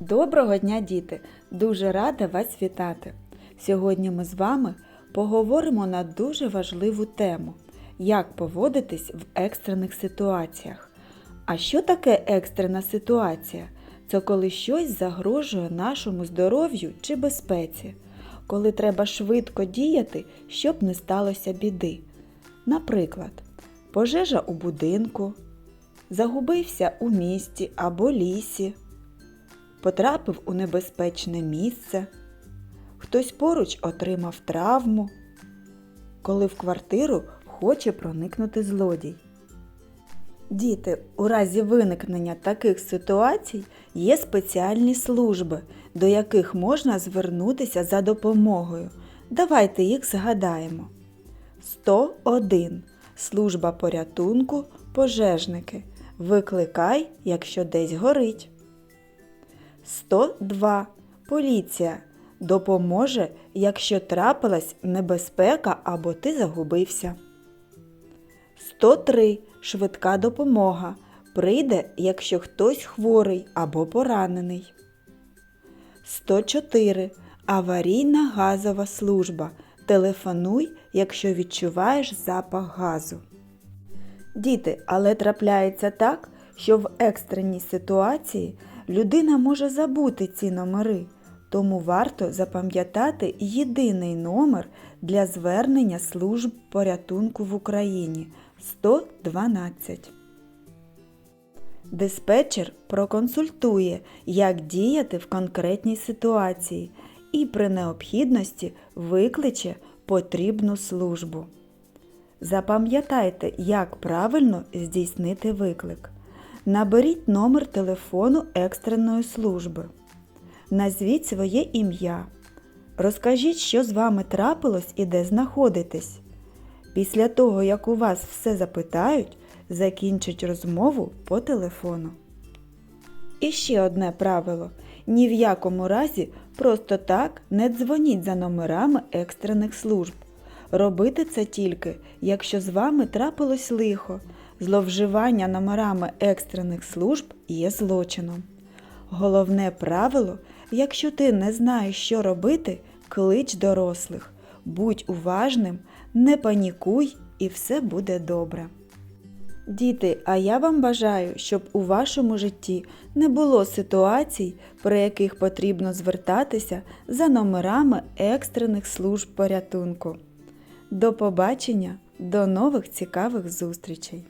Доброго дня, діти! Дуже рада вас вітати! Сьогодні ми з вами поговоримо на дуже важливу тему як поводитись в екстрених ситуаціях. А що таке екстрена ситуація? Це коли щось загрожує нашому здоров'ю чи безпеці, коли треба швидко діяти, щоб не сталося біди. Наприклад, пожежа у будинку, загубився у місті або лісі потрапив у небезпечне місце, хтось поруч отримав травму, коли в квартиру хоче проникнути злодій. Діти, у разі виникнення таких ситуацій є спеціальні служби, до яких можна звернутися за допомогою. Давайте їх згадаємо. 101. Служба порятунку пожежники. Викликай, якщо десь горить. 102. Поліція допоможе, якщо трапилась небезпека або ти загубився. 103. Швидка допомога. Прийде, якщо хтось хворий або поранений. 104. Аварійна газова служба. Телефонуй, якщо відчуваєш запах газу. Діти, але трапляється так, що в екстреній ситуації людина може забути ці номери, тому варто запам'ятати єдиний номер для звернення служб порятунку в Україні 112. Диспетчер проконсультує, як діяти в конкретній ситуації і при необхідності викличе потрібну службу. Запам'ятайте, як правильно здійснити виклик. Наберіть номер телефону екстреної служби. Назвіть своє ім'я. Розкажіть, що з вами трапилось і де знаходитесь. Після того, як у вас все запитають, закінчить розмову по телефону. І ще одне правило. Ні в якому разі просто так не дзвоніть за номерами екстрених служб. Робити це тільки, якщо з вами трапилось лихо. Зловживання номерами екстрених служб є злочином. Головне правило, якщо ти не знаєш, що робити, клич дорослих. Будь уважним, не панікуй і все буде добре. Діти, а я вам бажаю, щоб у вашому житті не було ситуацій, при яких потрібно звертатися за номерами екстрених служб порятунку. До побачення, до нових цікавих зустрічей!